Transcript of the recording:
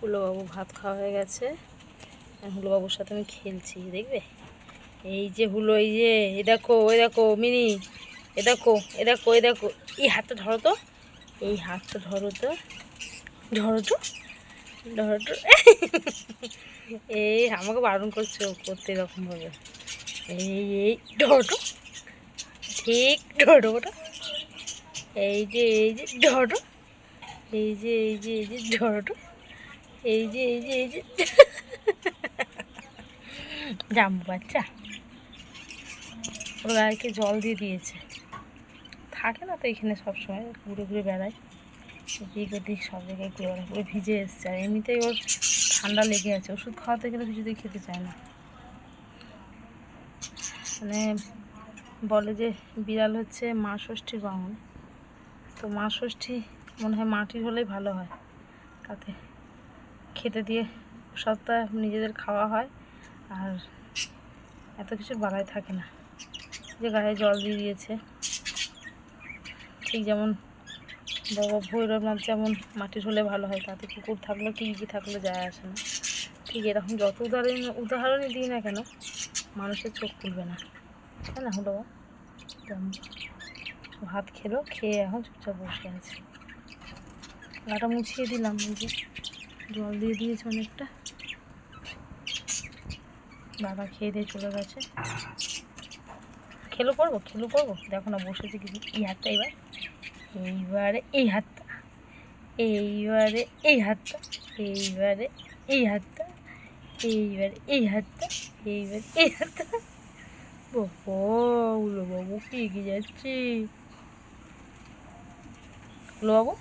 হুলোবাবু ভাত খাওয়া হয়ে গেছে। হুলোবাবুর সাথে আমি খেলছি, দেখবে? এই যে হুলো, এই যে, এ দেখো, ওই দেখো, মিনি, এ দেখো এ দেখো এ দেখো, এই হাতটা ধরো তো, এই হাতটা ধরো তো ধরো তো ধরো তো। এই আমাকে বারণ করছে করতে এরকমভাবে। এই এই, ধরো তো, ঠিক ধরো ওটা। এই যে এই যে, ধরো এই যে এই যে এই যে, ধরো এই যে এই যে এই যে। জাম্বু বাচ্চা। ওর গায়েকে জল দিয়ে দিয়েছে। থাকে না তো এখানে সবসময়, ঘুরে ঘুরে বেড়ায়। এদিক ওদিক সব জায়গায় ঘুরে বেড়ায়। পুরো ভিজে এসছে। আর এমনিতেই ওর ঠান্ডা লেগে আছে। ওষুধ খাওয়াতে গেলে কিছুতেই খেতে চায় না। মানে বলে যে, বিড়াল হচ্ছে মা ষষ্ঠীর বামন তো মা ষষ্ঠী মনে হয় মাটির হলেই ভালো হয়। তাতে খেতে দিয়ে সপ্তাহ নিজেদের খাওয়া হয় আর এত কিছু বাড়াই থাকে না। যে গায়ে জল দিয়ে দিয়েছে। ঠিক যেমন বাবা ভৈরবনাথ যেমন মাটির হলে ভালো হয়, তাতে কুকুর থাকল কি কি থাকলে যায় আসে না। ঠিক এরকম যত উদাহরণ, উদাহরণই দিই না কেন, মানুষের চোখ খুলবে না। তাই না, হলো। ভাত খেলো, খেয়ে এখন চুপচাপ বসে আছে। গাটা মুছিয়ে দিলাম যে। জল দিয়ে দিয়েছে অনেকটা। বাবা খেয়ে দিয়ে চলে গেছে। খেলো করব খেলো করব। দেখো না, বসেছে কিছু। এই হাতটা এবার, এইবারে এই হাতটা, এইবারে এই হাতটা, এইবারে এই হাতটা, এইবারে এই হাতটা, এইবারে এই হাতটা। বাবা কি এগিয়ে যাচ্ছে। বাবু